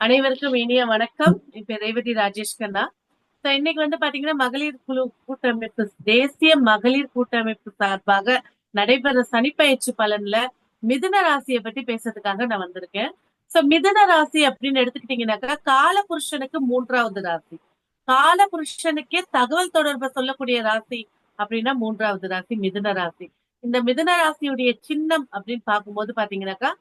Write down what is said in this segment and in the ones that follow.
அனைவருக்கும் இனிய வணக்கம். இப்ப ரேவதி ராஜேஷ் கண்ணா இன்னைக்கு வந்து பாத்தீங்கன்னா மகளிர் குழு கூட்டமைப்பு தேசிய மகளிர் கூட்டமைப்பு சார்பாக நடைபெற சனிப்பயிற்சி பலன்ல மிதுன ராசியை பத்தி பேசுறதுக்காக நான் வந்திருக்கேன். சோ மிதுன ராசி அப்படின்னு எடுத்துக்கிட்டீங்கன்னாக்கா கால புருஷனுக்கு மூன்றாவது ராசி. கால புருஷனுக்கே தகவல் தொடர்பை சொல்லக்கூடிய ராசி அப்படின்னா மூன்றாவது ராசி மிதுன ராசி. இந்த மிதுன ராசியுடைய சின்னம் அப்படின்னு பார்க்கும்போது பாத்தீங்கன்னாக்கா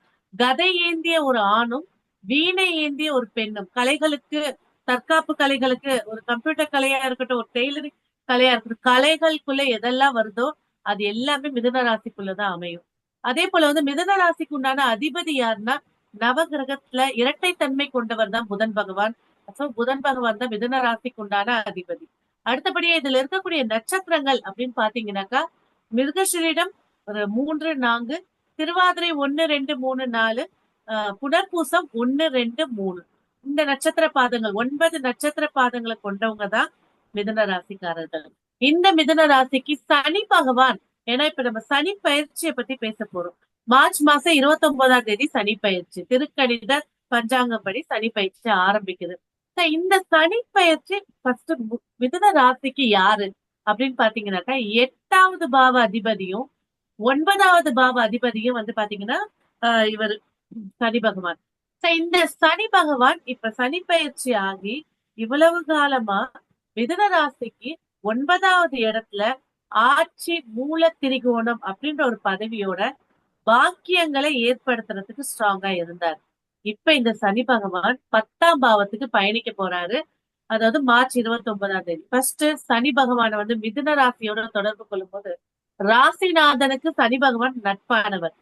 கதை ஏந்திய ஒரு ஆணும் வீணை ஏந்திய ஒரு பெண்ணும். கலைகளுக்கு தற்காப்பு கலைகளுக்கு ஒரு கம்ப்யூட்டர் கலையா இருக்கட்டும் ஒரு டெய்லரிங் கலையா இருக்கட்டும் கலைகளுக்குள்ள எதெல்லாம் வருதோ அது எல்லாமே மிதுன ராசிக்குள்ளதான் அமையும். அதே போல வந்து மிதுன ராசிக்கு உண்டான அதிபதி யாருன்னா நவகிரகத்துல இரட்டைத்தன்மை கொண்டவர் தான் புதன் பகவான். சோ புதன் பகவான் தான் மிதுன ராசிக்கு உண்டான அதிபதி. அடுத்தபடியே இதுல இருக்கக்கூடிய நட்சத்திரங்கள் அப்படின்னு பாத்தீங்கன்னாக்கா மிருகஷிரிடம் ஒரு மூன்று நான்கு திருவாதிரை ஒன்னு ரெண்டு மூணு நாலு ஆஹ் புனர்பூசம் ஒன்னு ரெண்டு மூணு. இந்த நட்சத்திர பாதங்கள் ஒன்பது நட்சத்திர பாதங்களை கொண்டவங்க தான் மிதுன ராசிக்காரர்கள். இந்த மிதுன ராசிக்கு சனி பகவான் ஏன்னா இப்ப நம்ம சனி பயிற்சியை பத்தி பேச போறோம். மார்ச் மாசம் இருபத்தி ஒன்பதாம் தேதி சனி பயிற்சி. திருக்கணித பஞ்சாங்கப்படி சனி பயிற்சி ஆரம்பிக்குது. இந்த சனி பயிற்சி ஃபர்ஸ்ட் மிதுன ராசிக்கு யாரு? அப்படின்னு பாத்தீங்கன்னாக்கா எட்டாவது பாவ அதிபதியும் ஒன்பதாவது பாவ அதிபதியும் வந்து பாத்தீங்கன்னா ஆஹ் இவர் சனி பகவான். இந்த சனி பகவான் இப்ப சனி பயிற்சி ஆகி இவ்வளவு காலமா மிதுன ராசிக்கு ஒன்பதாவது இடத்துல ஆட்சி மூல திரிகோணம் அப்படின்ற ஒரு பதவியோட பாக்கியங்களை ஏற்படுத்துறதுக்கு ஸ்ட்ராங்கா இருந்தார். இப்ப இந்த சனி பகவான் பத்தாம் பாவத்துக்கு பயணிக்க போறாரு. அதாவது மார்ச் இருபத்தி ஒன்பதாம் தேதி. ஃபர்ஸ்ட் சனி பகவானை வந்து மிதுன ராசியோட தொடர்பு கொள்ளும் போது ராசிநாதனுக்கு சனி பகவான் நட்பானவர்.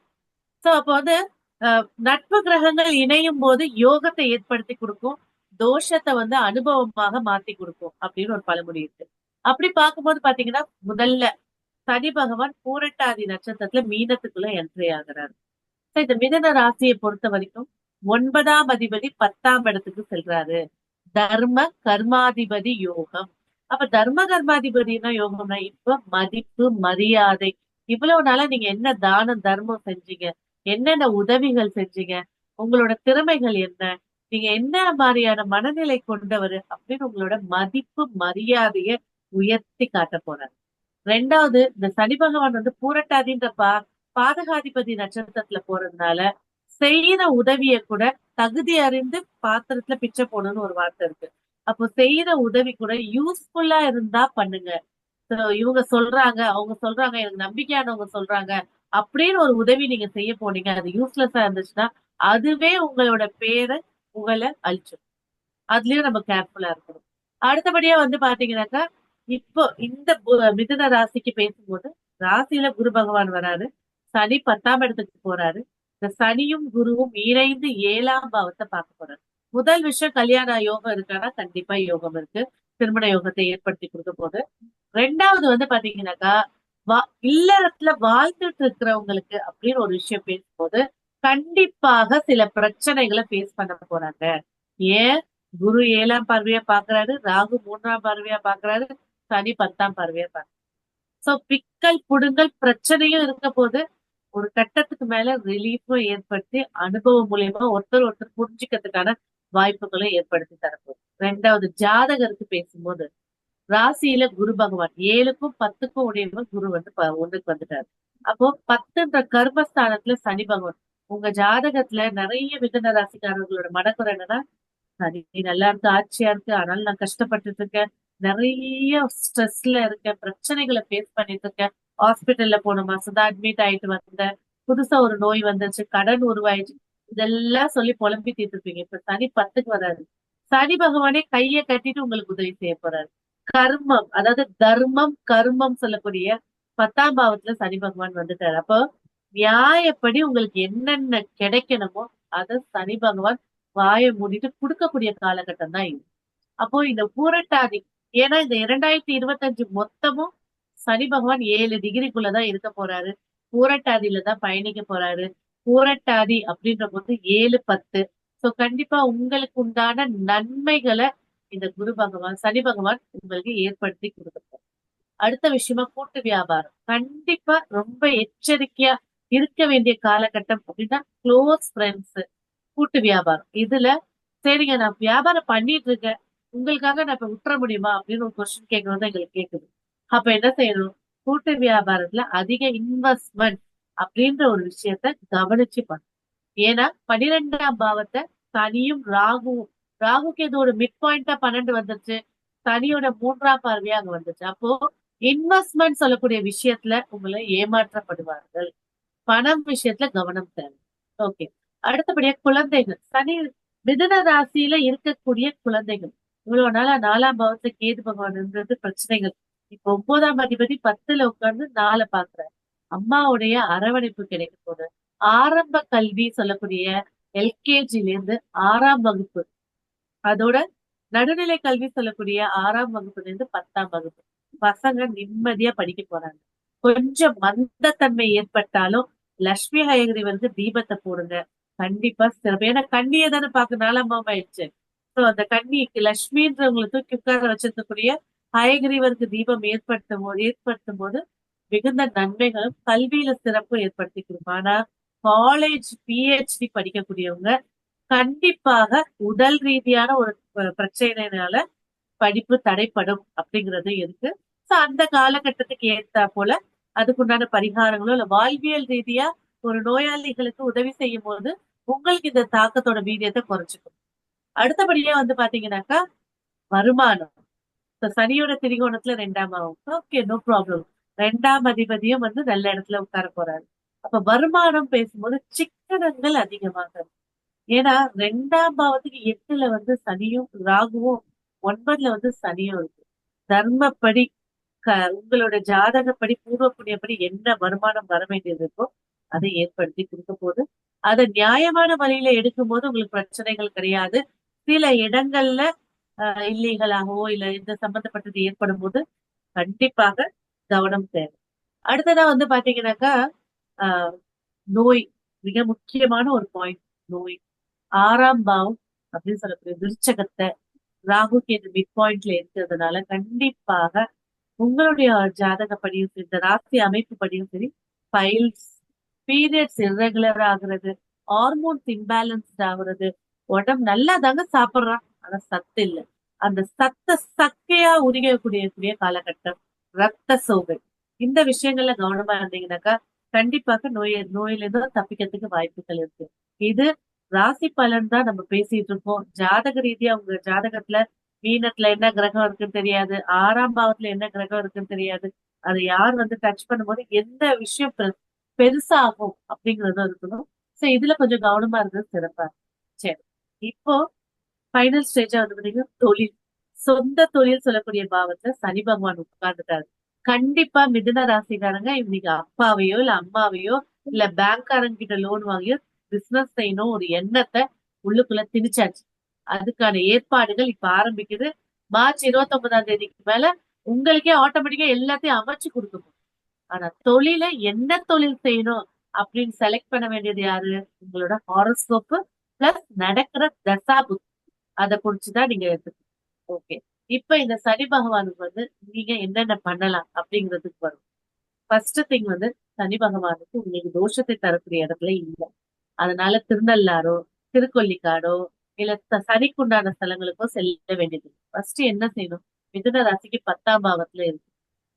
சோ அப்போ வந்து நட்பு கிரகங்கள் இணையும் போது யோகத்தை ஏற்படுத்தி கொடுக்கும் தோஷத்தை வந்து அனுபவமாக மாத்தி கொடுக்கும் அப்படின்னு ஒரு பழமொழி இருக்கு. அப்படி பார்க்கும்போது பாத்தீங்கன்னா முதல்ல சனி பகவான் பூரட்டாதி நட்சத்திரத்துல மீனத்துக்குள்ள என்ட்ரி ஆகுறாரு. இந்த மிதன ராசியை பொறுத்த வரைக்கும் ஒன்பதாம் அதிபதி பத்தாம் இடத்துக்கு செல்றாரு. தர்ம கர்மாதிபதி யோகம். அப்ப தர்ம கர்மாதிபதினா யோகம்னா இப்ப மதிப்பு மரியாதை. இவ்வளவு நாளா நீங்க என்ன தானம் தர்மம் செஞ்சீங்க? என்னென்ன உதவிகள் செஞ்சீங்க? உங்களோட திறமைகள் என்ன? நீங்க என்ன மாதிரியான மனநிலை கொண்டவர் அப்படின்னு உங்களோட மதிப்பு மரியாதைய உயர்த்தி காட்ட போறாரு. ரெண்டாவது இந்த சனி பகவான் வந்து பூரட்டாதின்ற பா பாதகாதிபதி நட்சத்திரத்துல போறதுனால செய்யற உதவிய கூட தகுதி அறிந்து பாத்திரத்துல பிச்சை போடணும்னு ஒரு வார்த்தை இருக்கு. அப்போ செய்யற உதவி கூட யூஸ்ஃபுல்லா இருந்தா பண்ணுங்க. இவங்க சொல்றாங்க அவங்க சொல்றாங்க எனக்கு நம்பிக்கையானவங்க சொல்றாங்க அப்படின்னு ஒரு உதவி நீங்க செய்ய போனீங்க அது யூஸ்லெஸ்ஸா இருந்துச்சுன்னா அதுவே உங்களோட பேரை உங்களை அழிச்சிடும் அதுலயும் நம்ம கேர்ஃபுல்லா இருக்கணும். அடுத்தபடியா வந்து பாத்தீங்கன்னாக்கா இப்போ இந்த மிதுன ராசிக்கு பேசும்போது ராசியில குரு பகவான் வராரு சனி பத்தாம் இடத்துக்கு போறாரு இந்த சனியும் குருவும் இணைந்து ஏழாம் பாவத்தை பார்க்க போறாரு. முதல் விஷயம் கல்யாண யோகம் இருக்கான்னா கண்டிப்பா யோகம் இருக்கு. திருமண யோகத்தை ஏற்படுத்தி கொடுக்க போது ரெண்டாவது வந்து பாத்தீங்கன்னாக்கா வா இல்லறத்துல வாழ்ந்துட்டு இருக்கிறவங்களுக்கு அப்படின்னு ஒரு விஷயம் பேசும்போது கண்டிப்பாக சில பிரச்சனைகளை ஃபேஸ் பண்ண போறாங்க. ஏன்? குரு ஏழாம் பார்வையா பாக்குறாரு ராகு மூன்றாம் பார்வையா பாக்குறாரு சனி பத்தாம் பார்வையா பாக்குறாரு. சோ பிக்கல் புடுங்கல் பிரச்சனையும் இருக்க போது ஒரு கட்டத்துக்கு மேல ரிலீஃபும் ஏற்படுத்தி அனுபவம் மூலியமா ஒருத்தர் ஒருத்தர் புரிஞ்சுக்கிறதுக்கான வாய்ப்புகளை ஏற்படுத்தி தரப்போகுது. ரெண்டாவது ஜாதகருக்கு பேசும்போது ராசியில குரு பகவான் ஏழுக்கும் பத்துக்கும் உடையவர் குரு வந்து ப- ஒண்ணுக்கு வந்துட்டாரு. அப்போ பத்துன்ற கர்மஸ்தானத்துல சனி பகவான். உங்க ஜாதகத்துல நிறைய மிதன ராசிக்காரர்களோட மனக்குறை என்னன்னா சனி நல்லா இருக்கு ஆட்சியா இருக்கு ஆனாலும் நான் கஷ்டப்பட்டுட்டு இருக்கேன் நிறைய ஸ்ட்ரெஸ்ல இருக்கேன் பிரச்சனைகளை ஃபேஸ் பண்ணிட்டு இருக்கேன் ஹாஸ்பிட்டல்ல போன மாசம் தான் அட்மிட் ஆயிட்டு வந்தேன் புதுசா ஒரு நோய் வந்துருச்சு கடன் உருவாயிடுச்சு இதெல்லாம் சொல்லி புலம்பி தீர்த்துருப்பீங்க. இப்ப சனி பத்துக்கு வராது சனி பகவானே கைய கட்டிட்டு உங்களுக்கு உதவி செய்ய போறாரு. கர்மம் அதாவது தர்மம் கர்மம் சொல்லக்கூடிய பத்தாம் பாவத்துல சனி பகவான் வந்துட்டாரு. அப்போ நியாயப்படி உங்களுக்கு என்னென்ன கிடைக்கணுமோ அதை சனி பகவான் வாயை மூடிட்டு கொடுக்கக்கூடிய காலகட்டம் தான் இது. அப்போ இந்த பூரட்டாதி ஏன்னா இந்த இரண்டாயிரத்தி இருபத்தஞ்சு மொத்தமும் சனி பகவான் ஏழு டிகிரிக்குள்ளதான் இருக்க போறாரு. பூரட்டாதியில தான் பயணிக்க போறாரு. பூரட்டாதி அப்படின்ற போது ஏழு பத்து. சோ கண்டிப்பா உங்களுக்கு உண்டான நன்மைகளை இந்த குரு பகவான் சனி பகவான் உங்களுக்கு ஏற்படுத்தி கொடுத்துருக்கோம் அடுத்த விஷயமா கூட்டு வியாபாரம். கண்டிப்பா ரொம்ப எச்சரிக்கையா இருக்க வேண்டிய காலகட்டம் அப்படின்னா க்ளோஸ் ஃப்ரெண்ட்ஸ் கூட்டு வியாபாரம். இதுல சரிங்க நான் வியாபாரம் பண்ணிட்டு இருக்கேன். உங்களுக்காக நான் இப்ப விட்டுற முடியுமா அப்படின்னு ஒரு கொஸ்டின் கேட்கறது தான் எங்களுக்கு கேக்குது அப்ப என்ன செய்யணும்? கூட்டு வியாபாரத்துல அதிக இன்வெஸ்ட்மெண்ட் அப்படின்ற ஒரு விஷயத்த கவனிச்சு பண்ணணும். ஏன்னா பன்னிரெண்டாம் பாவத்தை சனியும் ராகுவும் ராகுக்கு இதோட மிட் பாயிண்டா பன்னெண்டு வந்துருச்சு. சனியோட மூன்றாம் பார்வையா அங்க வந்துச்சு அப்போ இன்வெஸ்ட்மெண்ட் சொல்லக்கூடிய விஷயத்துல உங்களை ஏமாற்றப்படுவார்கள். பணம் விஷயத்துல கவனம் தேவை. ஓகே. அடுத்தபடியா குழந்தைகள். சனி மிதன ராசியில இருக்கக்கூடிய குழந்தைகள். இவ்வளவு நாளா நாலாம் பாவத்துல கேது பகவான்ன்றது பிரச்சனைகள். இப்ப ஒன்பதாம் அதிபதி பத்துல உட்கார்ந்து நாளை பாக்குறாரு. அம்மாவுடைய அரவணைப்பு கிடைக்க போது ஆரம்ப கல்வி சொல்லக்கூடிய எல்கேஜில இருந்து ஆறாம் வகுப்பு அதோட நடுநிலை கல்வி சொல்லக்கூடிய ஆறாம் வகுப்புல இருந்து பத்தாம் வகுப்பு பசங்க நிம்மதியா படிக்க போறாங்க. கொஞ்சம் மந்தத்தன்மை ஏற்பட்டாலும் லட்சுமி ஹயகிரிவருக்கு தீபத்தை போடுங்க. கண்டிப்பா சிறப்பு. ஏன்னா கண்ணியை தானே பார்க்க நாலாம் ஆயிடுச்சு. சோ அந்த கண்ணிக்கு லட்சுமின்றவங்களை தூக்கி உட்கார வச்சிருக்கக்கூடிய ஹயகிரிவருக்கு தீபம் ஏற்படுத்தும் போது ஏற்படுத்தும் போது மிகுந்த நன்மைகளும் கல்வியில சிறப்பு ஏற்படுத்தி கொடுக்கும் ஆனா காலேஜ் பிஹெச்டி படிக்கக்கூடியவங்க கண்டிப்பாக உடல் ரீதியான ஒரு பிரச்சனையினால பிரச்சனைனால படிப்பு தடைப்படும் அப்படிங்கிறது இருக்கு. சோ அந்த காலகட்டத்துக்கு ஏத்தா போல அதுக்குண்டான பரிகாரங்களோ இல்ல வாழ்வியல் ரீதியா ஒரு நோயாளிகளுக்கு உதவி செய்யும் போது உங்களுக்கு இந்த தாக்கத்தோட வீரியத்தை குறைச்சிக்கும். அடுத்தபடியா வந்து பாத்தீங்கன்னாக்கா வருமானம். சனியோட திரிகோணத்துல ரெண்டாம் ஆகும் ஓகே நோ ப்ராப்ளம் ரெண்டாம் அதிபதியும் வந்து நல்ல இடத்துல உட்கார போறாரு. அப்ப வருமானம் பேசும்போது சிக்கனங்கள் அதிகமாக. ஏன்னா ரெண்டாம் பாவத்துக்கு எட்டுல வந்து சனியும் ராகுவும் ஒன்பதுல வந்து சனியும் இருக்கு. தர்மப்படி க உங்களோட ஜாதகப்படி பூர்வ புண்ணியப்படி என்ன வருமானம் வர வேண்டியது இருக்கோ அதை ஏற்படுத்தி கொடுக்க போது அதை நியாயமான வழியில எடுக்கும் போது உங்களுக்கு பிரச்சனைகள் கிடையாது. சில இடங்கள்ல ஆஹ் இல்லீகலாகவோ இல்ல இந்த சம்பந்தப்பட்டது ஏற்படும் போது கண்டிப்பாக கவனம் தேவை. அடுத்ததா வந்து பாத்தீங்கன்னாக்கா ஆஹ் நோய் மிக முக்கியமான ஒரு பாயிண்ட் நோய். ஆறாம் பாவம் அப்படின்னு சொல்லக்கூடிய விருச்சகத்தை ராகு கேது மிட் பாயிண்ட்ல இருக்கிறதுனால கண்டிப்பாக உங்களுடைய ஜாதகப்படியும் சரி இந்த ராசி அமைப்பு படியும் சரி பைல்ஸ் பீரியட்ஸ் irregular ஆகுறது ஹார்மோன்ஸ் இம்பேலன்ஸ்ட் ஆகுறது உடம்பு நல்லா தாங்க சாப்பிடுறான். ஆனா சத்து இல்ல. அந்த சத்த சக்கையா உரிக்கக்கூடிய கூடிய காலகட்டம் ரத்த சோகை. இந்த விஷயங்கள்ல கவனமா இருந்தீங்கன்னாக்கா கண்டிப்பாக நோய் நோயிலிருந்து தப்பிக்கிறதுக்கு வாய்ப்புகள் இருக்கு. இது ராசி பலன் தான் நம்ம பேசிட்டு இருக்கோம். ஜாதக ரீதியா உங்க ஜாதகத்துல மீனத்துல என்ன கிரகம் இருக்குன்னு தெரியாது. ஆறாம் பாவத்துல என்ன கிரகம் இருக்குன்னு தெரியாது. அதை யார் வந்து டச் பண்ணும்போது எந்த விஷயம் பெரு- பெருசாகும் அப்படிங்கறதும் இருக்கணும். சோ இதுல கொஞ்சம் கவனமா இருந்தது சிறப்பா சரி. இப்போ ஃபைனல் ஸ்டேஜா வந்து பாத்தீங்கன்னா தொழில். சொந்த தொழில் சொல்லக்கூடிய பாவத்துல சனி பகவான் உட்கார்ந்துட்டாரு. கண்டிப்பா மிதுன ராசிக்காரங்க இன்னைக்கு அப்பாவையோ இல்ல அம்மாவையோ இல்ல பேங்க்காரங்க கிட்ட லோன் வாங்கியோ பிசினஸ் செய்யணும் ஒரு எண்ணத்தை உள்ளுக்குள்ள திணிச்சாச்சு. அதுக்கான ஏற்பாடுகள் இப்ப ஆரம்பிக்குது. மார்ச் இருபத்தி ஒன்பதாம் தேதிக்கு மேல உங்களுக்கே ஆட்டோமேட்டிக்கா எல்லாத்தையும் அமைச்சு கொடுக்கும் ஆனா தொழில என்ன தொழில் செய்யணும் அப்படின்னு செலக்ட் பண்ண வேண்டியது யாரு? உங்களோட ஹாரோஸ்கோப் பிளஸ் நடக்கிற தசா புத்தி. அதை குறிச்சுதான் நீங்க எடுத்துக்கணும். ஓகே இப்ப இந்த சனி பகவானுக்கு வந்து நீங்க என்னென்ன பண்ணலாம் அப்படிங்கிறதுக்கு வரும். ஃபர்ஸ்ட் திங் வந்து சனி பகவானுக்கு உங்களுக்கு தோஷத்தை தரக்கூடிய இடத்துல இல்லை. அதனால திருநள்ளாரோ திருக்கொல்லிக்காடோ இல்ல சனிக்குண்டான ஸ்தலங்களுக்கோ செல்ல வேண்டியது ஃபர்ஸ்ட் என்ன செய்யணும்? மிதுன ராசிக்கு பத்தாம் பாவத்துல இருக்கு.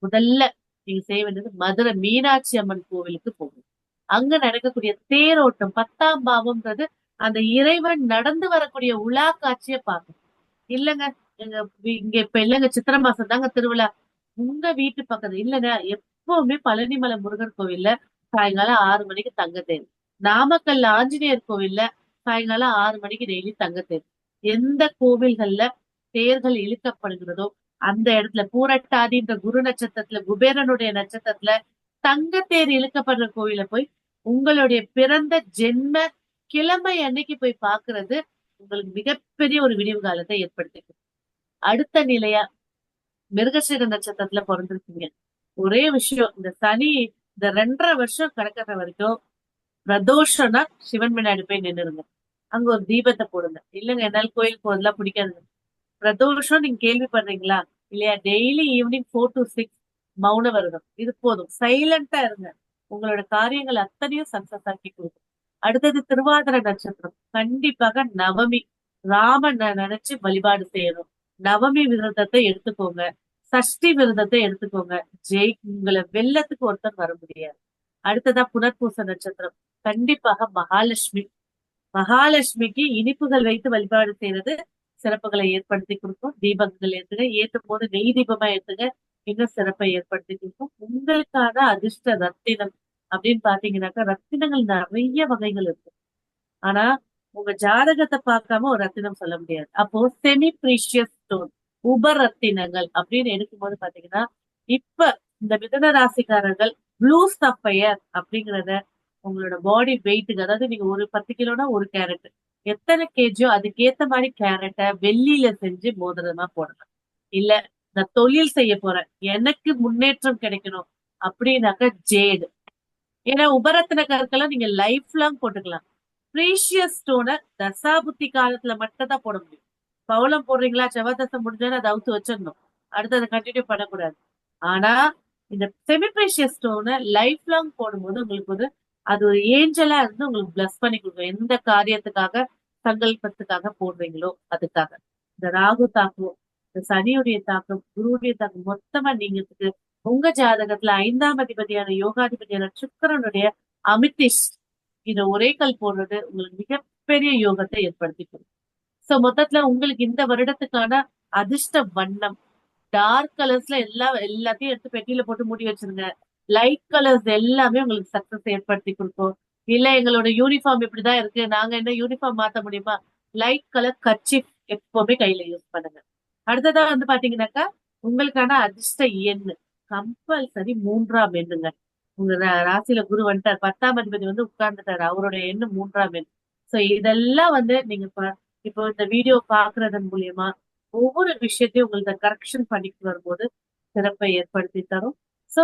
முதல்ல நீங்க செய்ய வேண்டியது மதுரை மீனாட்சி அம்மன் கோவிலுக்கு போகணும். அங்க நடக்கக்கூடிய தேரோட்டம் பத்தாம் பாவம்ன்றது அந்த இறைவன் நடந்து வரக்கூடிய உலா காட்சியை பார்க்கணும். இல்லங்க. எங்க இங்க இப்ப இல்லைங்க சித்திரை மாசம் தாங்க திருவிழா. உங்க வீட்டு பக்கத்துல இல்லைங்க எப்பவுமே பழனிமலை முருகன் கோவில்ல சாயங்காலம் ஆறு மணிக்கு தங்கத்தேர் நாமக்கல் ஆஞ்சநேயர் கோவில்ல சாயங்காலம் ஆறு மணிக்கு டெய்லி தங்கத்தேர் எந்த கோவில்கள்ல தேர்கள் இழுக்கப்படுகிறதோ அந்த இடத்துல பூரட்டாதின்ற குரு நட்சத்திரத்துல குபேரனுடைய நட்சத்திரத்துல தங்கத்தேர் இழுக்கப்படுற கோவில போய் உங்களுடைய பிறந்த ஜென்ம கிழமை அன்னைக்கு போய் பாக்குறது உங்களுக்கு மிகப்பெரிய ஒரு விடிவு காலத்தை ஏற்படுத்திக்கும். அடுத்த நிலையா? மிருகசீர நட்சத்திரத்துல பிறந்திருக்கீங்க. ஒரே விஷயம் இந்த சனி இந்த ரெண்டரை வருஷம் கிடக்கிற வரைக்கும் பிரதோஷம்னா சிவன் முன்னாடி போய் நின்னுருங்க. அங்க ஒரு தீபத்தை போடுங்க. இல்லைங்க என்னால் கோயில் போறதெல்லாம் பிடிக்காதுங்க பிரதோஷம் நீங்க கேள்விப்படுறீங்களா? இல்லையா? Daily evening four to six மௌன வருடம் இது போதும். சைலண்டா இருங்க. உங்களோட காரியங்கள் அத்தனையும் சக்சஸ் ஆக்கி கொடுக்கும். அடுத்தது திருவாதிரை நட்சத்திரம். கண்டிப்பாக நவமி. ராமன் நினைச்சு வழிபாடு செய்யணும். நவமி விரதத்தை எடுத்துக்கோங்க. சஷ்டி விரதத்தை எடுத்துக்கோங்க. ஜெய் உங்களை வெள்ளத்துக்கு ஒருத்தர் வர முடியாது. அடுத்ததா புனர்பூச நட்சத்திரம். கண்டிப்பாக மகாலட்சுமி. மகாலட்சுமிக்கு இனிப்புகள் வைத்து வழிபாடு செய்யறது சிறப்புகளை ஏற்படுத்தி கொடுக்கும். தீபங்கள் ஏத்துங்க. ஏற்றும் போது நெய் தீபமா ஏத்துங்க. இன்னும் சிறப்பை ஏற்படுத்தி கொடுக்கும். உங்களுக்கான அதிர்ஷ்ட ரத்தினம் அப்படின்னு பாத்தீங்கன்னாக்கா ரத்தினங்கள் நிறைய வகைகள் இருக்கு. ஆனா உங்க ஜாதகத்தை பார்க்காம ஒரு ரத்தினம் சொல்ல முடியாது. அப்போ செமி ப்ரீஷியஸ் ஸ்டோன் உபரத்தினங்கள் அப்படின்னு எடுக்கும்போது பாத்தீங்கன்னா இப்ப இந்த மிதன ராசிக்காரர்கள் ப்ளூ சஃபயர் அப்படிங்கறத உங்களோட பாடி வெயிட்டுக்கு அதாவது நீங்க ஒரு பத்து கிலோனா ஒரு கேரட் எத்தனை கேஜியோ அதுக்கேத்த மாதிரி கேரட்டை வெள்ளியில செஞ்சு மோதிரமா போடலாம் இல்ல நான் தொழில் செய்ய போறேன் எனக்கு முன்னேற்றம் கிடைக்கணும் அப்படின்னாக்க ஜேடு ஏன்னா உபரத்தின கற்கெல்லாம் நீங்க லைஃப் லாங் போட்டுக்கலாம் ப்ரீஷியஸ் ஸ்டோனை தசாபுத்தி காலத்துல மட்டும் தான் போட முடியும். பவளம் போடுறீங்களா? செவ்வாதசம் முடிஞ்சோன்னு அதை அவுத்து வச்சிடணும். அடுத்து அதை கண்டினியூ பண்ணக்கூடாது. ஆனா இந்த செமிப்ரேஷியஸ் ஸ்டோனை லைஃப் லாங் போடும்போது உங்களுக்கு வந்து அது ஒரு ஏஞ்சலா இருந்து உங்களுக்கு பிளஸ் பண்ணி கொடுக்கும். எந்த காரியத்துக்காக சங்கல்பத்துக்காக போடுறீங்களோ அதுக்காக. இந்த ராகு தாக்கம் இந்த சனியுடைய தாக்கம் குருவுடைய தாக்கம் மொத்தமா நீங்கிறதுக்கு உங்க ஜாதகத்துல ஐந்தாம் அதிபதியான யோகாதிபதியான சுக்கரனுடைய அமித்திஷ் இந்த ஒரே கல் போடுறது உங்களுக்கு மிகப்பெரிய யோகத்தை ஏற்படுத்தி கொடுக்கும். சோ மொத்தத்துல உங்களுக்கு இந்த வருடத்துக்கான அதிர்ஷ்ட வண்ணம். டார்க் கலர்ஸ்ல எல்லா எல்லாத்தையும் எடுத்து பெட்டியில போட்டு மூடி வச்சிருங்க. லைட் கலர்ஸ் எல்லாமே உங்களுக்கு சக்சஸ் ஏற்படுத்தி கொடுக்கும். இல்ல எங்களோட யூனிஃபார்ம் இப்படிதான் இருக்கு. நாங்க என்ன யூனிஃபார்ம் மாத்த முடியுமா? லைட் கலர் கட்சி எப்பவுமே கையில யூஸ் பண்ணுங்க. அடுத்ததா வந்து பாத்தீங்கன்னாக்கா உங்களுக்கான அதிர்ஷ்ட எண். கம்பல்சரி மூன்றாம் எண்ணுங்க. உங்க ராசியில குரு வந்துட்டார். பத்தாம் அதிபதி வந்து உட்கார்ந்துட்டாரு. அவருடைய எண்ணு மூன்றாம் எண். சோ இதெல்லாம் வந்து நீங்க இப்போ இந்த வீடியோ பாக்குறதன் மூலியமா ஒவ்வொரு விஷயத்தையும் உங்களுக்கு கரெக்ஷன் பண்ணிட்டு வரும்போது சிறப்பை ஏற்படுத்தி தரும். சோ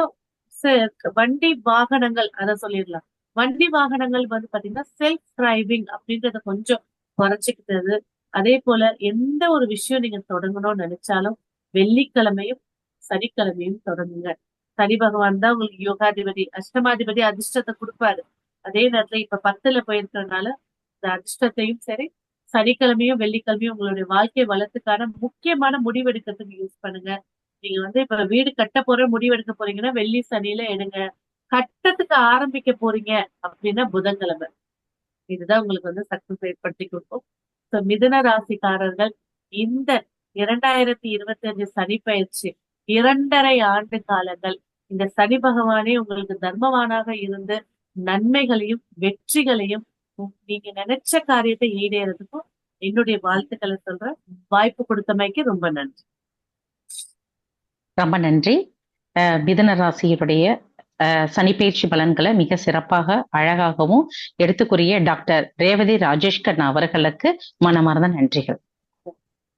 வண்டி வாகனங்கள் அதை சொல்லிடலாம். வண்டி வாகனங்கள் வந்து பாத்தீங்கன்னா செல்ஃப் டிரைவிங் அப்படின்றத கொஞ்சம் குறைச்சிக்கிட்டது. அதே போல எந்த ஒரு விஷயம் நீங்க தொடங்கணும்னு நினைச்சாலும் வெள்ளிக்கிழமையும் சனிக்கிழமையும் தொடங்குங்க. சனி பகவான் தான் உங்களுக்கு யோகாதிபதி அஷ்டமாதிபதி அதிர்ஷ்டத்தை கொடுப்பாரு. அதே நேரத்துல இப்ப பத்துல போயிருக்கிறதுனால இந்த அதிர்ஷ்டத்தையும் சரி சனிக்கிழமையும் வெள்ளிக்கிழமையும் உங்களுடைய வாழ்க்கை வளத்துக்கான முக்கியமான முடிவெடுக்கிறதுக்கு யூஸ் பண்ணுங்க. நீங்க வந்து இப்ப வீடு கட்ட போற முடிவெடுக்க போறீங்கன்னா வெள்ளி சனியில எடுங்க. கட்டத்துக்கு ஆரம்பிக்க போறீங்க அப்படின்னா புதன்கிழமை. இதுதான் உங்களுக்கு வந்து சக்சஸ் ஏற்படுத்தி கொடுக்கும். ஸோ மிதுன ராசிக்காரர்கள் இந்த இரண்டாயிரத்தி இருபத்தி அஞ்சு சனி பயிற்சி இரண்டரை ஆண்டு காலங்கள் இந்த சனி பகவானே உங்களுக்கு தர்மவானாக இருந்து நன்மைகளையும் வெற்றிகளையும் நீங்க நினைச்ச காரியத்தை ஈடேறதுக்கும் என்னுடைய வாழ்த்துக்களை சொல்ற வாய்ப்பு கொடுத்தமைக்கு ரொம்ப நன்றி. ரொம்ப நன்றி. மிதன ராசியுடைய சனிப்பயிற்சி பலன்களை மிக சிறப்பாக அழகாகவும் எடுத்துக்குரிய டாக்டர் ரேவதி ராஜேஷ்கர் அவர்களுக்கு மனமார்ந்த நன்றிகள்.